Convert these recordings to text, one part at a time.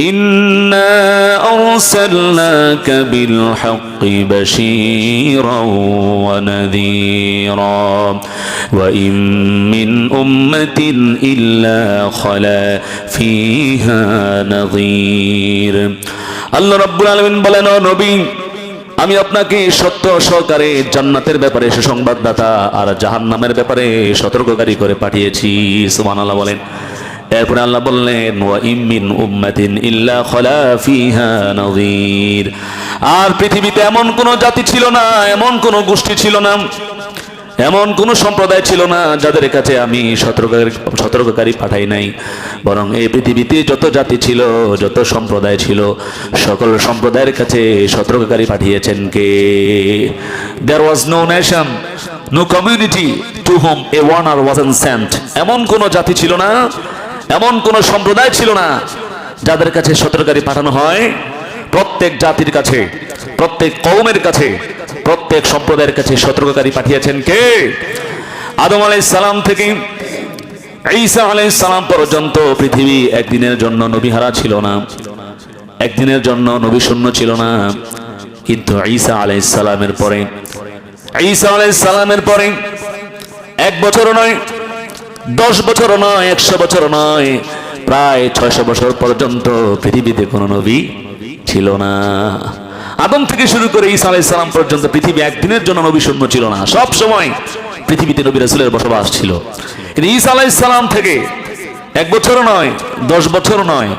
إنا أرسلناك بالحق بشيرا ونذيرا وإن من أمة إلا خلا فيها نظير আল্লাহ রাব্বুল আলামিন বলেন ও নবী আমি আপনাকে সত্য সহকারে জান্নাতের ব্যাপারে সুসংবাদদাতা আর জাহান্নামের ব্যাপারে সতর্ককারী করে পাঠিয়েছি সুবহানাল্লাহ বলেন এরপরে আল্লাহ বললেন, ওয়া উম্মাতিন ইল্লা খলা ফিহা আর পৃথিবীতে এমন কোন জাতি ছিল না, এমন কোন গোষ্ঠী ছিল না, এমন কোন সম্প্রদায় ছিল না যাদের কাছে আমি সতর্ককারী সতর্ককারী পাঠাই নাই। বরং এই পৃথিবীতে যত জাতি ছিল, যত সম্প্রদায় ছিল, সকল সম্প্রদায়ের কাছে সতর্ককারী পাঠিয়েছেন কে? There was no nation no community to whom a warner was sent এমন কোন জাতি ছিল না এমন কোন সম্প্রদায় ছিল না যাদের কাছে সতর্ককারী পাঠানো হয় প্রত্যেক জাতির কাছে, প্রত্যেক কৌমের কাছে, প্রত্যেক সম্প্রদায়ের কাছে সতর্ককারী পাঠিয়েছেন কে? আদম আলাই সালাম থেকে ঈসা আলাই সালাম পর্যন্ত পৃথিবী একদিনের জন্য নবীহারা ছিল না, একদিনের জন্য নবী শূন্য ছিল না। কিন্তু ঈসা আলাই সালামের পরে, ঈসা আলাই সালামের পরে এক বছর নয় দশ বছর নয়, একশো বছর নয়, প্রায় ছয়শো বছর পর্যন্ত পৃথিবীতে কোনো নবী ছিল না। আদম থেকে শুরু করে ঈসা আলাইহিস সালাম পর্যন্ত পৃথিবী একদিনের জন্য নবী শূন্য ছিল না। সব সময় পৃথিবীতে নবী রাসুলের বসবাস ছিল। কিন্তু ঈসা আলাইহিস সালাম থেকে এক বছর নয়, দশ বছর নয়,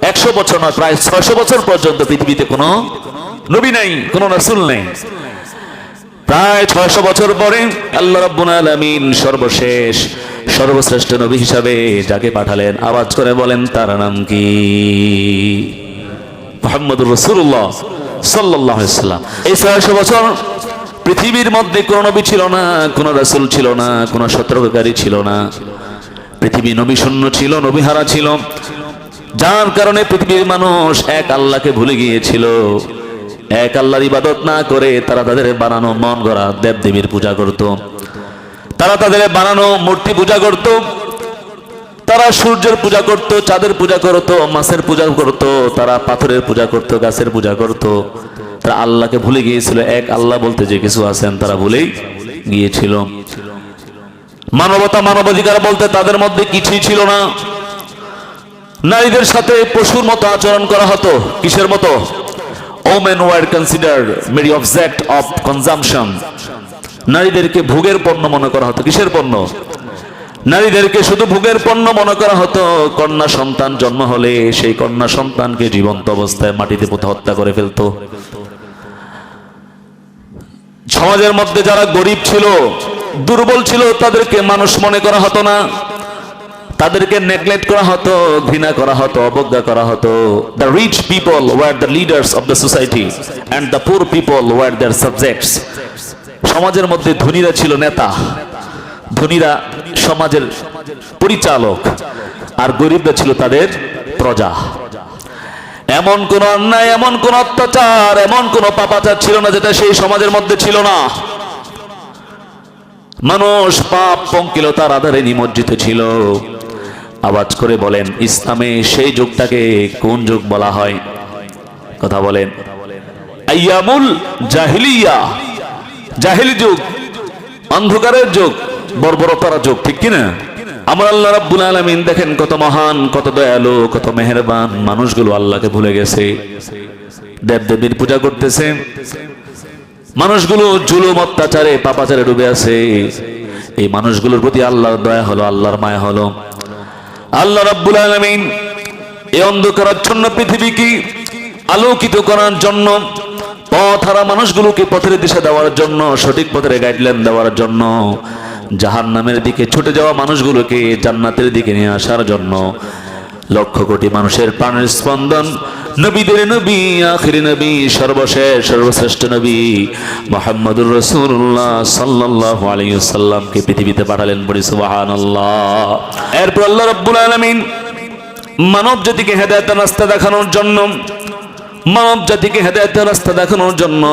একশো বছর নয়, প্রায় ছয়শো বছর পর্যন্ত পৃথিবীতে কোনো নবী নাই, কোনো রাসূল নেই। প্রায় ছয়শো বছর পরে আল্লাহ রাব্বুল আলামিন সর্বশেষ, সর্বশ্রেষ্ঠ নবী হিসাবে যাকে পাঠালেন, আওয়াজ করে বলেন, তার নাম কি? মোহাম্মদুর রসুল্লাহ সাল্লাহ সাল্লাম। এই ছয়শো বছর পৃথিবীর মধ্যে কোনো নবী ছিল না, কোনো রাসূল ছিল না, কোনো সতর্ককারী ছিল না। পৃথিবী নবী শূন্য ছিল নবীহারা ছিল। যার কারণে পৃথিবীর মানুষ এক আল্লাহকে ভুলে গিয়েছিল। এক আল্লাহর ইবাদত না করে তারা তাদের বানানো মন গড়া দেবদেবীর পূজা করত। তারা তাদের বানানো মূর্তি পূজা করত। তারা সূর্যের পূজা করত, চাঁদের পূজা করত, মাছের পূজা করত, তারা পাথরের পূজা করত, গাছের পূজা করত। তারা আল্লাহকে ভুলে গিয়েছিল, এক আল্লাহ বলতে যে কিছু আছেন তারা ভুলেই গিয়েছিল। মানবতা মানবাধিকার বলতে তাদের মধ্যে কিছুই ছিল না। নারীদের সাথে পশুর মতো আচরণ করা হতো, কিসের মতো? Women were consider merely object of consumption নারীদেরকে ভোগের পণ্য মনে করা হতো। কিসের পণ্য? নারীদেরকে শুধু ভোগের পণ্য মনে করা হতো। কন্যা সন্তান জন্ম হলে সেই কন্যা সন্তানকে জীবন্ত অবস্থায় মাটিতে পুঁতে হত্যা করে ফেলতো। সমাজের মধ্যে যারা গরিব ছিল, দুর্বল ছিল, তাদেরকে মানুষ মনে করা হতো না। তাদেরকে নেগলেক্ট করা হতো, ঘৃণা করা হতো, অবজ্ঞা করা হতো। The rich people were the leaders of the society and the poor people were their subjects সমাজের মধ্যে ধনীরা ছিল নেতা, ধনীরা সমাজের পরিচালক, আর গরিবরা ছিল তাদের প্রজা। এমন কোন অন্যায়, এমন কোন অত্যাচার, এমন কোন পাপাচার ছিল না যেটা সেই সমাজের মধ্যে ছিল না। মানুষ পাপ পঙ্কিলতার আধারে নিমজ্জিত ছিল। আওয়াজ করে বলেন, ইসলামে সেই যুগটাকে কোন যুগ বলা হয়? কথা বলেন। যুগ, অন্ধকারের যুগ, বর্বরতার যুগ, ঠিক কিনা? আমার আল্লাহ রাব্বুল আলামিন দেখেন কত মহান, কত দয়ালু, কত মেহেরবান মানুষগুলো আল্লাহকে ভুলে গেছে। দেব দেবীর পূজা করতেছে। মানুষগুলো জুলুম, অত্যাচারে, পাপাচারে ডুবে আছে। এই মানুষগুলোর প্রতি আল্লাহর দয়া হলো, আল্লাহর মায়া হলো। আল্লাহ রাব্বুল আলামিন এই অন্ধকারাচ্ছন্ন পৃথিবীকে আলোকিত করার জন্য, পথ হারা মানুষগুলোকে পথের দিশা দেওয়ার জন্য, সঠিক পথের গাইডলাইন দেওয়ার জন্য জাহান নামের দিকে ছুটে যাওয়া মানুষগুলোকে জান্নাতের দিকে নিয়ে আসার জন্য, লক্ষ কোটি মানুষের প্রাণের স্পন্দন নবীদের নবী, আখিরি নবী, সর্বশেষ, সর্বশ্রেষ্ঠ নবী মোহাম্মদুর রসুল্লাহ সাল্লাহ আলাইসাল্লামকে পৃথিবীতে পাঠালেন বলি সুবহানাল্লাহ। এরপর আল্লাহ রব্বুল আলমিন মানব জাতিকে হেদায়তের রাস্তা দেখানোর জন্য, মানব জাতিকে হেদায়তের রাস্তা দেখানোর জন্য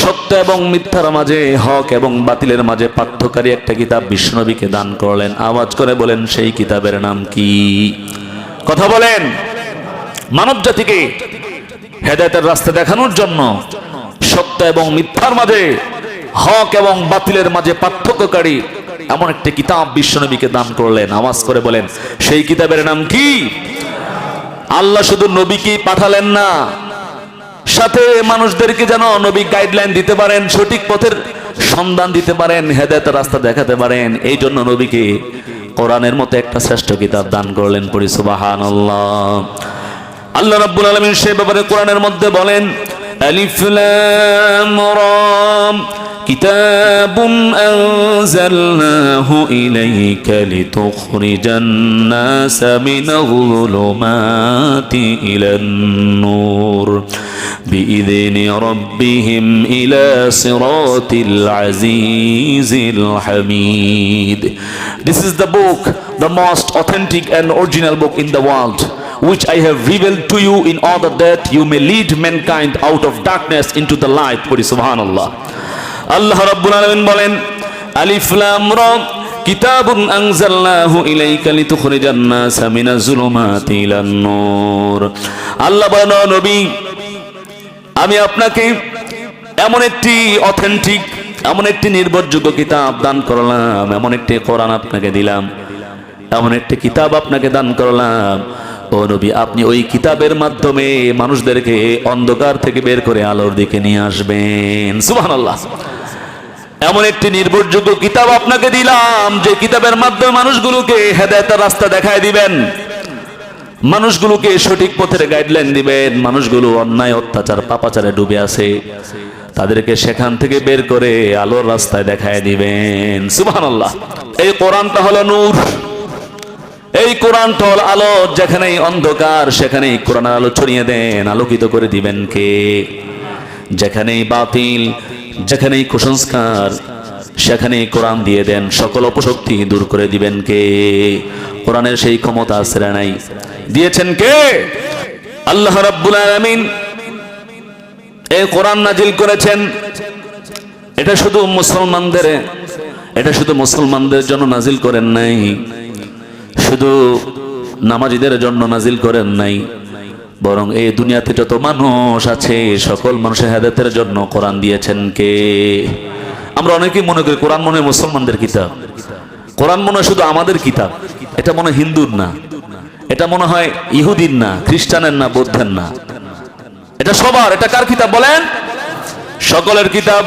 সত্য এবং মিথ্যার মাঝে, হক এবং বাতিলের মাঝে পার্থকারী একটা কিতাব বিষ্ণবীকে দান করলেন। আওয়াজ করে বলেন, সেই কিতাবের নাম কি? কথা বলেন। মানব জাতিকে হেদায়তের রাস্তা দেখানোর জন্য সত্য এবং মিথ্যার মাঝে, হক এবং বাতিলের মাঝে পার্থক্যকারী এমন একটি কিতাব বিশ্বনবীকে দান করলেন। আওয়াজ করে বলেন, সেই কিতাবের নাম কি? আল্লাহ শুধু নবীকে পাঠালেন না, সাথে মানুষদেরকে যেন নবী গাইডলাইন দিতে পারেন, সঠিক পথের সন্ধান দিতে পারেন, হেদায়তের রাস্তা দেখাতে পারেন, এই জন্য নবীকে কোরআনের মতো একটা শ্রেষ্ঠ কিতাব দান করলেন পড়ি সুবাহান আল্লাহ রাব্বুল আলামিন সে ব্যাপারে কোরআনের মধ্যে বলেন আলিফ লাম রা كتاب أنزلناه إليك لتخرج الناس من الظلمات إلى النور بإذن ربهم إلى صراط العزيز الحميد This is the book, the most authentic and original book in the world Which I have revealed to you in order that you may lead mankind out of darkness into the light. পড়ি সুবহানাল্লাহ আল্লাহ রাব্বুল আলামিন বলেন আলিফ লাম রা কিতাবুন আনজালনাহু ইলাইকা লিতুখরিজান NASA মিনাজ জুলুমাতি ইলান নূর আল্লাহ বলেন নবী, আমি আপনাকে এমন একটি অথেন্টিক এমন একটি নির্ভরযোগ্য কিতাব দান করলাম, এমন একটি কোরআন আপনাকে দিলাম, এমন একটি কিতাব আপনাকে দান করলাম ও নবী, আপনি ওই কিতাবের মাধ্যমে মানুষদেরকে অন্ধকার থেকে বের করে আলোর দিকে নিয়ে আসবেন। সুবহানাল্লাহ। এমন একটি নির্ভরযোগ্য কিতাব আপনাকে দিলাম, যে কিতাবের মাধ্যমে মানুষগুলোকে হেদায়তের রাস্তা দেখায় দিবেন। মানুষগুলোকে সঠিক পথের গাইডলাইন দিবেন। মানুষগুলো অন্যায়, অত্যাচার, পাপাচারে ডুবে আছে। তাদেরকে সেখান থেকে বের করে আলোর রাস্তায় দেখায় দিবেন। সুবহানাল্লাহ। এই কোরআনটা হলো নূর। এই কোরআনটা হলো আলো যেখানেই অন্ধকার, সেখানেই কোরআনের আলো ছড়িয়ে দেন, আলোকিত করে দিবেন কে? যেখানেই বাতিল, যেখানেই কুসংস্কার, সেখানেই কোরআন দিয়ে দেন, সকল অপশক্তি দূর করে দিবেন কে? কোরআনের সেই ক্ষমতা না নাই। দিয়েছেন কে? আল্লাহ রাব্বুল আলামিন এই কোরআন নাজিল করেছেন। এটা শুধু মুসলমানদের, এটা শুধু মুসলমানদের জন্য নাজিল করেন নাই। শুধু নামাজিদের জন্য নাজিল করেন নাই, বরং এই দুনিয়াতে যত মানুষ আছে, সকল মানুষের হেদায়তের জন্য কোরআন দিয়েছেন কে? আমরা অনেকেই মনে করি কোরআন মনে মুসলমানদের কিতাব। কোরআন মনে শুধু আমাদের কিতাব। এটা মনে হিন্দুর না। এটা মনে হয় ইহুদিন না, খ্রিস্টানের না, বৌদ্ধের না। এটা সবার। এটা কার কিতাব বলেন? সকলের কিতাব।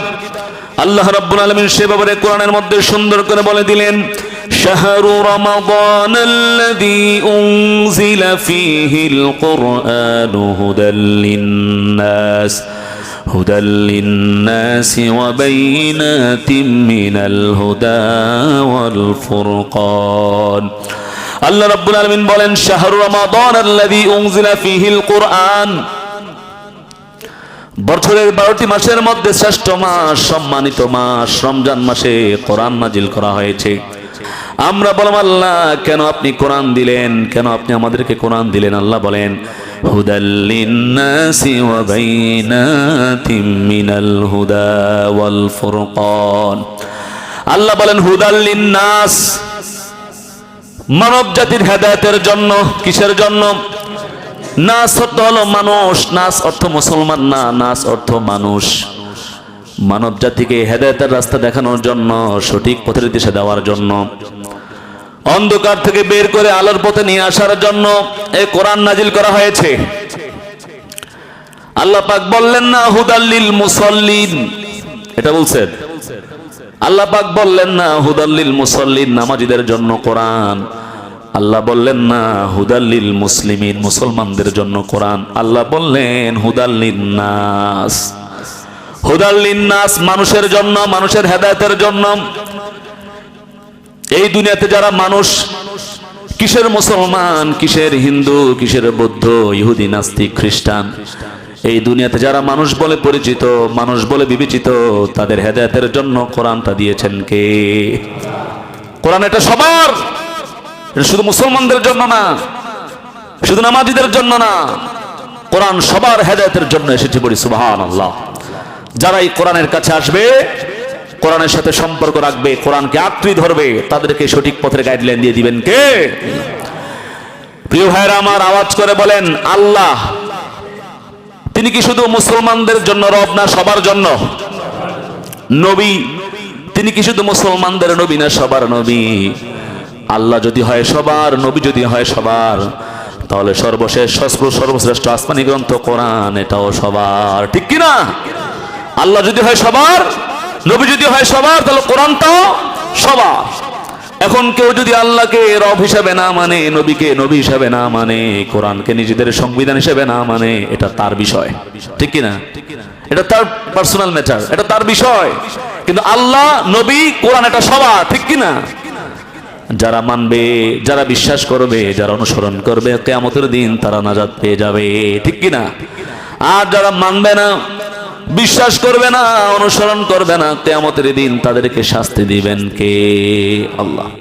আল্লাহ রাব্বুল আলামিন সে ব্যাপারে কোরআনের মধ্যে সুন্দর করে বলে দিলেন شهر رمضان الذي أنزل فيه القرآن هدى للناس هدى للناس وبينات من الهدى والفرقان আল্লাহ রাব্বুল আলামিন বলেন শাহরু রমাদান আল্লাযী উনজিলা ফীহিল কুরআন বছরের বারোটি মাসের মধ্যে শ্রেষ্ঠ মাস সম্মানিত মাস রমজান মাসে কোরআন নাজিল করা হয়েছে আমরা বললাম, আল্লাহ, কেন আপনি কোরআন দিলেন? কেন আপনি আমাদেরকে কোরআন দিলেন? আল্লাহ বলেন আল্লাহ বলেন হুদাল্লিন্নাস মানব জাতির হেদায়েতের জন্য, কিসের জন্য? নাস অর্থ হলো মানুষ, নাস অর্থ মুসলমান না, নাস অর্থ মানুষ। মানব জাতিকে হেদায়তের রাস্তা দেখানোর জন্য, সঠিক পথের দিশা দেওয়ার জন্য অন্ধকার থেকে বের করে আলোর পথে নিয়ে আসার জন্য এই কোরআন নাজিল করা হয়েছে। আল্লাহ পাক বললেন না হুদাল্লিল মুসল্লিন। এটা বলছেন আল্লাহ পাক বললেন না হুদাল্লিল মুসল্লিন, নামাজিদের জন্য কোরআন। আল্লাহ বললেন না হুদাল্লিল মুসলিমিন, মুসলমানদের জন্য কোরআন। আল্লাহ বললেন হুদাল্লিন নাস। হুদাল্লিন নাস মানুষের জন্য, মানুষের হেদায়তের জন্য। এই দুনিয়াতে যারা মানুষ, কিসের মুসলমান? কিসের হিন্দু, কিসের বৌদ্ধ, ইহুদি, নাস্তিক, খ্রিস্টান? এই দুনিয়াতে যারা মানুষ বলে পরিচিত, মানুষ বলে বিবেচিত, তাদের হেদায়তের জন্য কোরআনটা দিয়েছেন কে? কোরআন এটা সবার। শুধু মুসলমানদের জন্য না, শুধু নামাজিদের জন্য না, কোরআন সবার হেদায়তের জন্য এসেছে বলি সুবাহান আল্লাহ যারা এই কোরআনের কাছে আসবে কোরআনের সাথে সম্পর্ক রাখবে, কোরআনকে আঁকড়ি ধরবে, তাদেরকে সঠিক পথের গাইডলাইন দিয়ে দিবেন কে? প্রিয় ভাইরা আমার আওয়াজ করে বলেন, আল্লাহ। তিনি কি শুধু মুসলমানদের জন্য রব না, সবার জন্য? নবী। তিনি কি শুধু মুসলমানদের নবী না, সবার নবী? আল্লাহ যদি হয় সবার, নবী যদি হয় সবার, তাহলে সর্বশেষ, সর্ব- সর্বশ্রেষ্ঠ আসমানি গ্রন্থ কোরআন, এটাও সবার। ঠিক কি না আল্লাহ যদি হয় সবার নবী যদি হয় সবার, তাহলে কোরআনটাও সবার। এখন কেউ যদি আল্লাহকে রব হিসাবে না মানে নবীকে নবী হিসাবে না মানে কোরআনকে নিজেদের সংবিধান হিসাবে না মানে এটা তার বিষয়। ঠিক কি না এটা তার পার্সোনাল ম্যাটার এটা তার বিষয়। কিন্তু আল্লাহ, নবী, কোরআন এটা সবার, ঠিক কি না যারা মানবে, যারা বিশ্বাস করবে, যারা অনুসরণ করবে, কেয়ামতের দিন তারা নাজাদ পেয়ে যাবে, ঠিক কি না আর যারা মানবে না বিশ্বাস করবে না অনুসরণ করবে না তেমতের দিন তাদেরকে শাস্তি দিবেন কে? আল্লাহ।